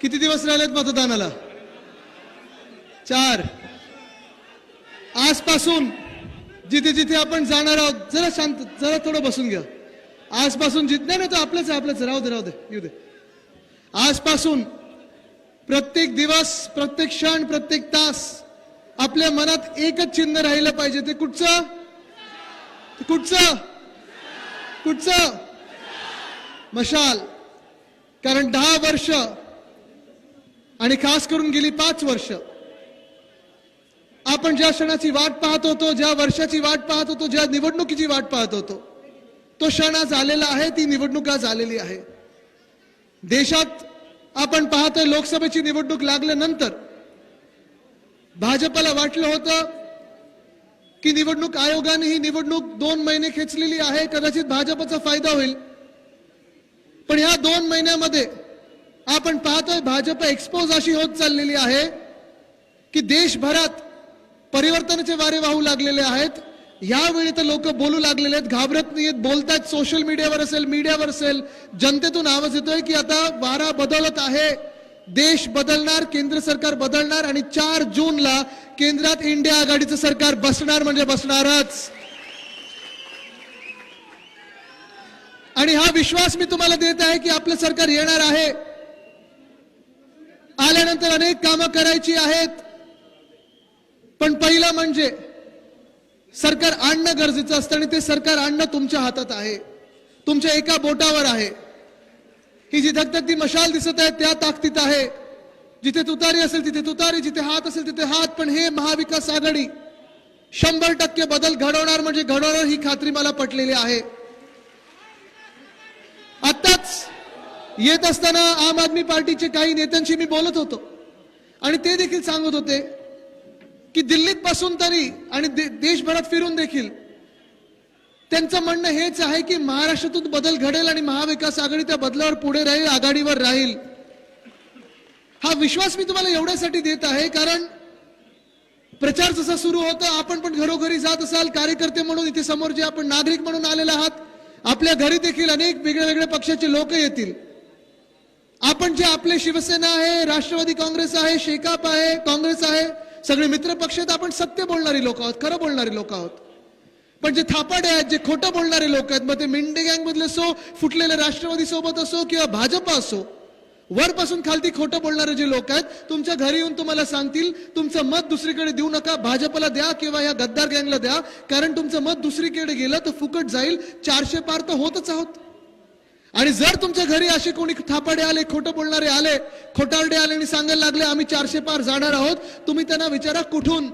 किती दिवस राहिलेत मतदानाला? चार. आजपासून जिथे जिथे आपण जाणार आहोत जरा शांत जरा थोडं बसून घ्या. आजपासून जिथे ना तो आपलंच आहे आपलंच राहू दे राहू दे येऊ दे. आजपासून प्रत्येक दिवस प्रत्येक क्षण प्रत्येक तास आपल्या मनात एकच चिन्ह राहिलं पाहिजे. ते कुठचं? कुठचं? कुठचं? मशाल. कारण दहा वर्ष आणि खास करून गेली पाच वर्ष. आपण ज्या क्षणाची वाट पाहत होतो ज्या वर्षाची वाट पाहत होतो ज्या निवडणुकीची वाट पाहत होतो तो क्षण आज आलेला आहे ती निवडणूक आज आलेली आहे. देशात आपण पाहतोय लोकसभेची निवडणूक लागल्यानंतर भाजपला वाटलं होतं की निवडणूक आयोगाने ही निवडणूक दोन महिने खेचलेली आहे कदाचित भाजपचा फायदा होईल. पण ह्या दोन महिन्यामध्ये आपण पाहतोय भाजप एक्सपोज अशी होत चाललेली आहे की देशभरात परिवर्तनाचे वारे वाहू लागलेले आहेत. यावेळी तर लोक बोलू लागलेले आहेत घाबरत नाहीयेत बोलतायत सोशल मीडियावर असेल मीडियावर असेल. जनतेतून आवाज येतोय की आता वारा बदलत आहे. देश बदलणार केंद्र सरकार बदलणार आणि चार जूनला केंद्रात इंडिया आघाडीचं सरकार बसणार म्हणजे बसणारच. आणि हा विश्वास मी तुम्हाला देत आहे की आपलं सरकार येणार आहे. आल्यानंतर अनेक कामं करायची आहेत. पण पहिलं म्हणजे सरकार आणणं गरजेचं असतं आणि ते सरकार आणणं तुमच्या हातात आहे. तुमच्या एका बोटावर आहे. ही जी धगधगती मशाल दिसत आहे त्या ताकदीत आहे. जिथे तुतारी असेल तिथे तुतारी जिथे हात असेल तिथे हात. पण हे महाविकास आघाडी शंभर टक्के बदल घडवणार म्हणजे घडवणार ही खात्री मला पटलेली आहे. येत असताना आम आदमी पार्टीचे काही नेत्यांशी मी बोलत होतो. आणि ते देखील सांगत होते की दिल्लीत बसून तरी आणि दे- देशभरात फिरून देखील त्यांचं म्हणणं हेच आहे की महाराष्ट्रातून बदल घडेल आणि महाविकास आघाडी त्या बदलावर पुढे राहील आघाडीवर राहील. हा विश्वास मी तुम्हाला एवढ्यासाठी देत आहे कारण प्रचार जसा सुरू होता आपण पण घरोघरी जात असाल कार्यकर्ते म्हणून इथे समोर जे आपण नागरिक म्हणून आलेला आहात आपल्या घरी देखील अनेक वेगळ्या वेगळ्या पक्षाचे लोक येतील. आपण जे आपले शिवसेना आहे राष्ट्रवादी काँग्रेस आहे शेकाप आहे काँग्रेस आहे सगळे मित्र पक्ष आहेत आपण सत्य बोलणारी लोक आहोत खरं बोलणारी लोक आहोत. पण जे थापाडे आहेत जे खोटं बोलणारे लोक आहेत मग ते मिंडे गँग मधले असो फुटलेले राष्ट्रवादी सोबत असो किंवा भाजप असो वरपासून खालती खोटं बोलणारे जे लोक आहेत तुमच्या घरी येऊन तुम्हाला सांगतील तुमचं मत दुसरीकडे देऊ नका भाजपला द्या किंवा या गद्दार गँगला द्या कारण तुमचं मत दुसरीकडे गेलं तर फुकट जाईल चारशे पार तर होतच आहोत. आणि जर तुमच्या घरी असे कोणी थापाडे आले खोटं बोलणारे आले खोटारडे आले आणि सांगायला लागले आम्ही चारशे पार जाणार आहोत तुम्ही त्यांना विचारा कुठून?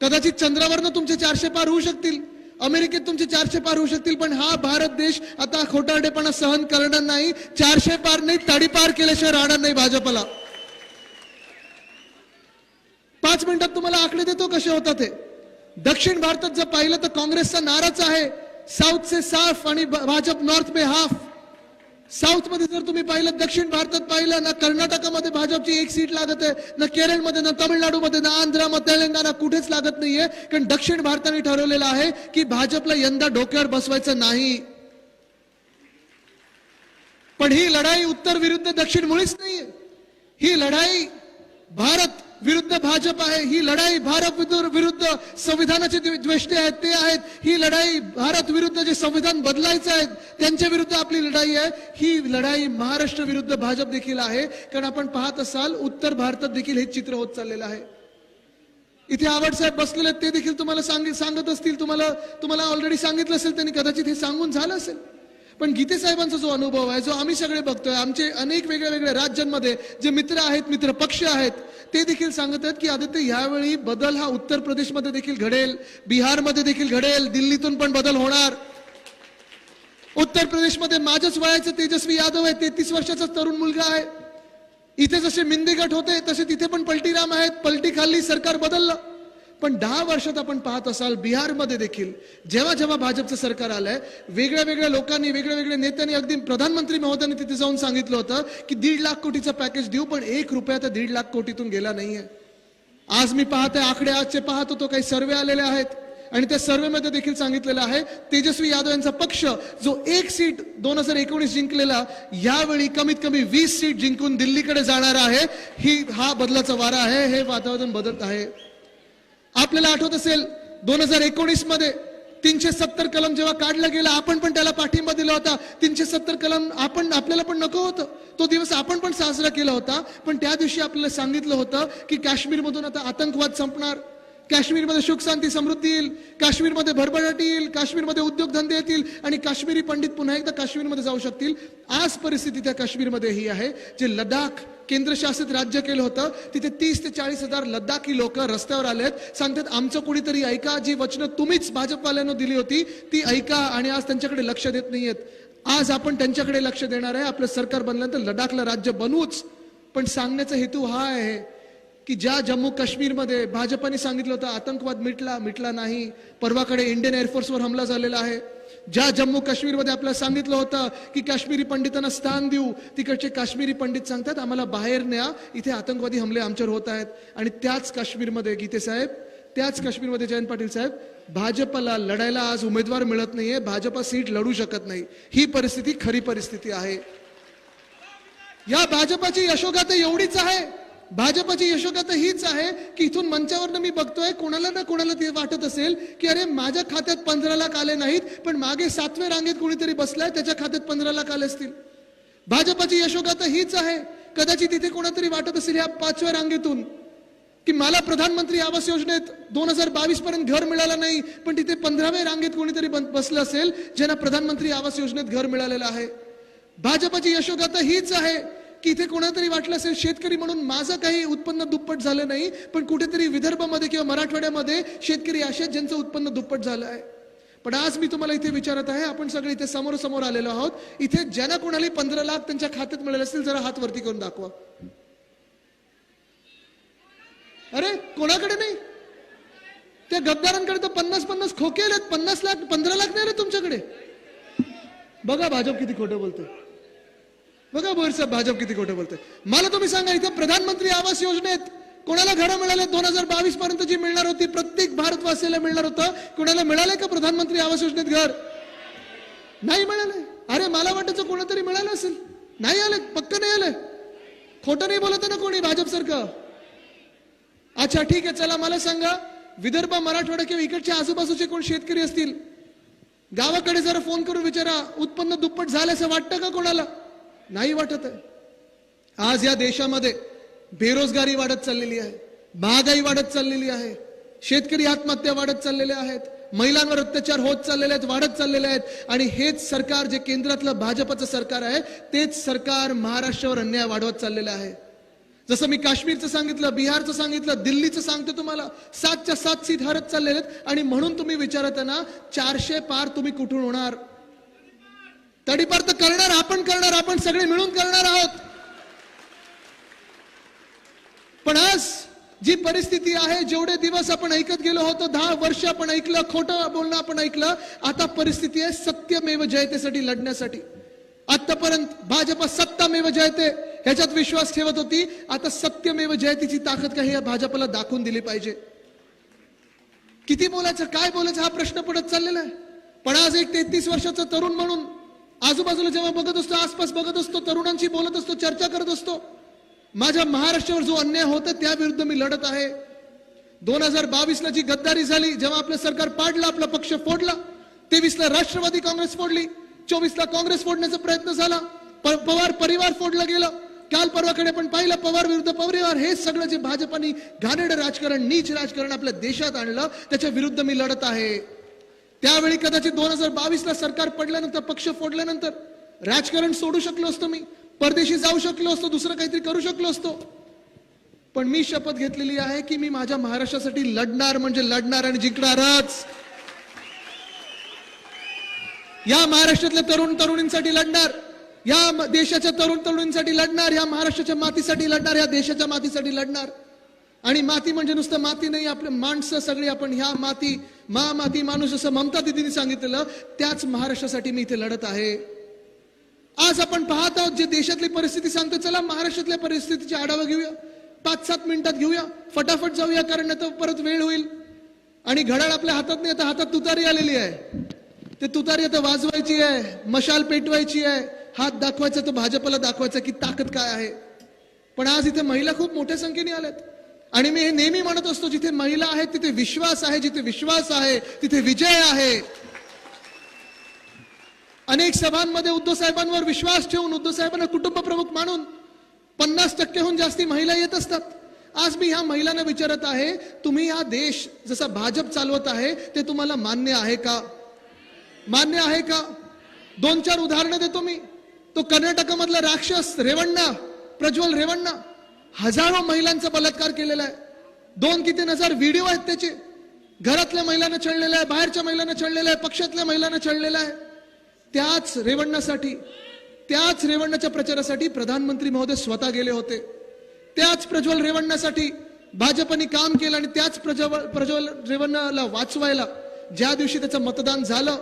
कदाचित चंद्रावरनं तुमचे चारशे पार होऊ शकतील. अमेरिकेत तुमचे चारशे पार होऊ शकतील पण हा भारत देश आता खोटारडेपणा सहन करणार नाही. चारशे पार नाही तडीपार केल्याशिवाय राहणार नाही भाजपला. पाच मिनिटात तुम्हाला आकडे देतो कसे होतात ते. दक्षिण भारतात जर पाहिलं तर काँग्रेसचा नाराच आहे. साऊथ से साफ आणि भाजप नॉर्थ पे हाफ. साऊथमध्ये जर तुम्ही पाहिलं दक्षिण भारतात पाहिलं ना कर्नाटकामध्ये भाजपची एक सीट लागत आहे ना केरळमध्ये ना तामिळनाडूमध्ये ना आंध्रा मग तेलंगणा कुठेच लागत नाहीये. कारण दक्षिण भारताने ठरवलेलं आहे की भाजपला यंदा डोक्यावर बसवायचं नाही. पण ही लढाई उत्तर विरुद्ध दक्षिण मुळीच नाहीये. ही लढाई भारत विरुद्ध भाजप आहे ही लढाई भारत विरुद्ध संविधानाचे द्वेष्टे आहेत ते आहेत. ही लढाई भारत विरुद्ध जे संविधान बदलायचं आहे त्यांच्या विरुद्ध आपली लढाई आहे. ही लढाई महाराष्ट्र विरुद्ध भाजप देखील आहे. कारण आपण पाहत असाल उत्तर भारतात देखील हे चित्र होत चाललेलं आहे. इथे आवडसाहेब बसलेले आहेत ते देखील तुम्हाला सांग सांगत असतील. तुम्हाला तुम्हाला ऑलरेडी सांगितलं असेल त्यांनी कदाचित हे सांगून झालं असेल. पण गीते साहेबांचा जो अनुभव आहे जो आम्ही सगळे बघतोय आमचे अनेक वेगळ्या वेगळ्या राज्यांमध्ये जे मित्र आहेत मित्र पक्ष आहेत ते देखील सांगत आहेत की आदित्य यावेळी बदल हा उत्तर प्रदेशमध्ये देखील घडेल बिहारमध्ये देखील घडेल दिल्लीतून पण बदल होणार. उत्तर प्रदेशमध्ये माझ्याच वयाचे तेजस्वी यादव आहे तेहतीस वर्षाचा तरुण मुलगा आहे. इथे जसे मिंदी गट होते तसे तिथे पण पलटीराम आहेत पलटी खाल्ली सरकार बदललं. पण दहा वर्षात आपण पाहत असाल बिहारमध्ये देखील जेव्हा जेव्हा भाजपचं सरकार आलंय वेगळ्या वेगळ्या लोकांनी वेगळ्या वेगळ्या नेत्यांनी अगदी प्रधानमंत्री महोदयांनी तिथे जाऊन सांगितलं होतं की दीड लाख कोटीचं पॅकेज देऊ पण एक रुपया तर दीड लाख कोटीतून गेला नाहीये. आज मी पाहते आकडे आजचे पाहत होतो काही सर्वे आलेले आहेत. आणि त्या सर्वेमध्ये देखील सांगितलेलं आहे तेजस्वी यादव यांचा पक्ष जो एक सीट दोन हजार एकोणीस जिंकलेला यावेळी कमीत कमी वीस सीट जिंकून दिल्लीकडे जाणार आहे. ही हा बदलाचा वारा आहे हे वातावरण बदलत आहे. आपल्याला आठवत असेल दोन हजार एकोणीसमध्ये तीनशे सत्तर कलम जेव्हा काढला गेला आपण पण त्याला पाठिंबा दिला होता. तीनशे सत्तर कलम आपण आपल्याला पण नको होतं. तो दिवस आपण पण साजरा केला होता पण त्या दिवशी आपल्याला सांगितलं होतं की काश्मीरमधून आता आतंकवाद संपणार. काश्मीरमध्ये सुख शांती समृद्धी येईल काश्मीरमध्ये भरभराट येईल काश्मीरमध्ये उद्योगधंदे येतील आणि काश्मीरी पंडित पुन्हा एकदा काश्मीरमध्ये जाऊ शकतील. आज परिस्थिती त्या काश्मीरमध्ये ही आहे जे लडाख केंद्रशासित राज्य केलं होतं तिथे तीस ते चाळीस हजार लद्दाखी लोक रस्त्यावर आलेत सांगतात आमचं कुणीतरी ऐका जी वचनं तुम्हीच भाजपवाल्यांना दिली होती ती ऐका आणि आज त्यांच्याकडे लक्ष देत नाहीयेत. आज आपण त्यांच्याकडे लक्ष देणार आहे आपलं सरकार बनल्यानंतर लडाखला राज्य बनवूच. पण सांगण्याचा हेतू हा आहे की ज्या जम्मू काश्मीरमध्ये भाजपाने सांगितलं होतं आतंकवाद मिटला मिटला नाही परवाकडे इंडियन एअरफोर्सवर हमला झालेला आहे. ज्या जम्मू काश्मीरमध्ये आपल्याला सांगितलं होतं की काश्मीरी पंडितांना स्थान देऊ तिकडचे काश्मीरी पंडित सांगतात आम्हाला बाहेर न्या इथे आतंकवादी हमले आमच्यावर होत आहेत. आणि त्याच काश्मीरमध्ये गीते साहेब त्याच काश्मीरमध्ये जयंत पाटील साहेब भाजपला लढायला आज उमेदवार मिळत नाहीये भाजपा सीट लढू शकत नाही. ही परिस्थिती खरी परिस्थिती आहे. या भाजपाची यशोगाथा एवढीच आहे. भाजपाची यशोगाथा हीच आहे की इथून मंचावरनं मी बघतोय कोणाला ना कोणाला ते वाटत असेल की अरे माझ्या खात्यात पंधरा लाख आले नाहीत पण मागे सातव्या रांगेत कोणीतरी बसलाय त्याच्या खात्यात पंधरा लाख आले असतील. भाजपाची यशोगाथा हीच आहे. कदाचित इथे कोणातरी वाटत असेल या पाचव्या रांगेतून की मला प्रधानमंत्री आवास योजनेत दोन हजार बावीस पर्यंत घर मिळालं नाही पण तिथे पंधराव्या रांगेत कोणीतरी बसलं असेल ज्यांना प्रधानमंत्री आवास योजनेत घर मिळालेलं आहे. भाजपाची यशोगाथा हीच आहे. की इथे कोणातरी वाटलं असेल शेतकरी म्हणून माझं काही उत्पन्न दुप्पट झालं नाही पण कुठेतरी विदर्भामध्ये किंवा मराठवाड्यामध्ये शेतकरी असे ज्यांचं उत्पन्न दुप्पट झालं आहे. पण आज मी तुम्हाला इथे विचारत आहे आपण सगळे इथे समोर समोर आलेलो आहोत. इथे ज्यांना कोणाला पंधरा लाख त्यांच्या खात्यात मिळाले असतील जरा हात वरती करून दाखवा. अरे कोणाकडे नाही? त्या गद्दारांकडे तर पन्नास पन्नास खोके आहेत पन्नास लाख पंधरा लाख नाही रे तुमच्याकडे. बघा भाजप किती खोटं बोलतोय. बघा बोर साहेब भाजप किती खोटं बोलते मला तुम्ही सांगा इथं प्रधानमंत्री आवास योजनेत कोणाला घरं मिळाले? दोन हजार बावीस पर्यंत जी मिळणार होती प्रत्येक भारतवासीला मिळणार होतं. कोणाला मिळाले का प्रधानमंत्री आवास योजनेत घर? नाही मिळाले अरे मला वाटायचं कोणातरी मिळालं असेल. नाही आलं पक्क नाही आलं. खोटं नाही बोलत ना कोणी भाजप सारखं? अच्छा ठीक आहे चला मला सांगा विदर्भ मराठवाडा किंवा इकडच्या आजूबाजूचे कोण शेतकरी असतील? गावाकडे जरा फोन करून विचारा उत्पन्न दुप्पट झालं असं वाटतं का कोणाला? नाही वाटत आहे. आज या देशामध्ये बेरोजगारी वाढत चाललेली आहे महागाई वाढत चाललेली आहे शेतकरी आत्महत्या वाढत चाललेल्या आहेत महिलांवर अत्याचार होत चाललेले आहेत वाढत चाललेले आहेत. आणि हेच सरकार जे केंद्रातलं भाजपचं सरकार आहे तेच सरकार महाराष्ट्रावर अन्याय वाढवत चाललेलं आहे. जसं मी काश्मीरचं सांगितलं बिहारचं सांगितलं दिल्लीचं सांगतो तुम्हाला सातच्या सात सीट हरत चाललेले आहेत. आणि म्हणून तुम्ही विचारताना चारशे पार तुम्ही कुठून होणार? तडीपार तर करणार आपण करणार आपण सगळे मिळून करणार आहोत. पण आज जी परिस्थिती आहे जेवढे दिवस आपण ऐकत गेलो होतो दहा वर्ष आपण ऐकलं खोटं बोलणं आपण ऐकलं आता परिस्थिती आहे सत्यमेव जयतेसाठी लढण्यासाठी. आतापर्यंत भाजप सत्तामेव जयते ह्याच्यात विश्वास ठेवत होती आता सत्यमेव जयतेची ताकद काही या भाजपला दाखवून दिली पाहिजे. किती बोलायचं काय बोलायचं हा प्रश्न पडत चाललेला आहे. पण आज एक तेहतीस वर्षाचा तरुण म्हणून आजूबाजूला जेव्हा बघत असतो आसपास बघत असतो तरुणांशी बोलत असतो चर्चा करत असतो माझ्या महाराष्ट्रावर जो अन्याय होता त्या विरुद्ध मी लढत आहे. दोन हजार बावीसला जी गद्दारी झाली जेव्हा आपलं सरकार पाडलं आपला पक्ष फोडला तेवीसला राष्ट्रवादी काँग्रेस फोडली चोवीसला काँग्रेस फोडण्याचा प्रयत्न झाला प- पवार परिवार फोडलं गेलं काल परवाकडे पण पाहिलं पवार विरुद्ध परिवार हे सगळं जे भाजपाने घाणेड राजकारण नीच राजकारण आपल्या देशात आणलं त्याच्या विरुद्ध मी लढत आहे. त्यावेळी कदाचित दोन हजार बावीस ला सरकार पडल्यानंतर पक्ष फोडल्यानंतर राजकारण सोडू शकलो असतो मी. परदेशी जाऊ शकलो असतो दुसरं काहीतरी करू शकलो असतो. पण मी शपथ घेतलेली आहे की मी माझ्या महाराष्ट्रासाठी लढणार म्हणजे लढणार आणि जिंकणारच. या महाराष्ट्रातल्या तरुण तरुणींसाठी लढणार या देशाच्या तरुण तरुणींसाठी लढणार या महाराष्ट्राच्या मातीसाठी लढणार या देशाच्या मातीसाठी लढणार. आणि माती म्हणजे नुसतं माती नाही आपले माणसं सगळी आपण ह्या माती मा माती माणूस असं ममता दिदीने सांगितलेलं त्याच महाराष्ट्रासाठी मी इथे लढत आहे. आज आपण पाहत आहोत जे देशातली परिस्थिती सांगतो चला महाराष्ट्रातल्या परिस्थितीची आढावा घेऊया. पाच सात मिनिटात घेऊया. फटाफट जाऊया कारण नाही परत वेळ होईल. आणि घड्याळ आपल्या हातात नाही आता हातात तुतारी आलेली आहे. ते तुतारी आता वाजवायची आहे मशाल पेटवायची आहे. हात दाखवायचा तर भाजपला दाखवायचा की ताकद काय आहे. पण आज इथे महिला खूप मोठ्या संख्येने आल्यात. आणि मी हे नेहमी म्हणत असतो जिथे महिला आहेत तिथे विश्वास आहे जिथे विश्वास आहे तिथे विजय आहे. अनेक सभांमध्ये उद्धव साहेबांवर विश्वास ठेवून उद्धव साहेबांना कुटुंब प्रमुख मानून पन्नास टक्क्याहून जास्ती महिला येत असतात. आज मी ह्या महिलांना विचारत आहे तुम्ही हा देश जसा भाजप चालवत आहे ते तुम्हाला मान्य आहे का? मान्य आहे का? दोन चार उदाहरणं देतो मी. तो कर्नाटकामधला राक्षस रेवण्णा प्रज्वल रेवण्णा हजारो महिलांचा बलात्कार केलेला आहे. दोन किती तीन हजार व्हिडिओ आहेत त्याचे. घरातल्या महिलांना चढलेलं आहे बाहेरच्या महिलांना चढलेलं आहे पक्षातल्या महिलांना चढलेलं आहे. त्याच रेवण्णासाठी त्याच रेवण्णाच्या प्रचारासाठी प्रधानमंत्री महोदय स्वतः गेले होते. त्याच प्रज्वल रेवण्णासाठी भाजपने काम केलं आणि त्याच प्रज्वल प्रज्वल रेवण्णाला वाचवायला ज्या दिवशी त्याचं मतदान झालं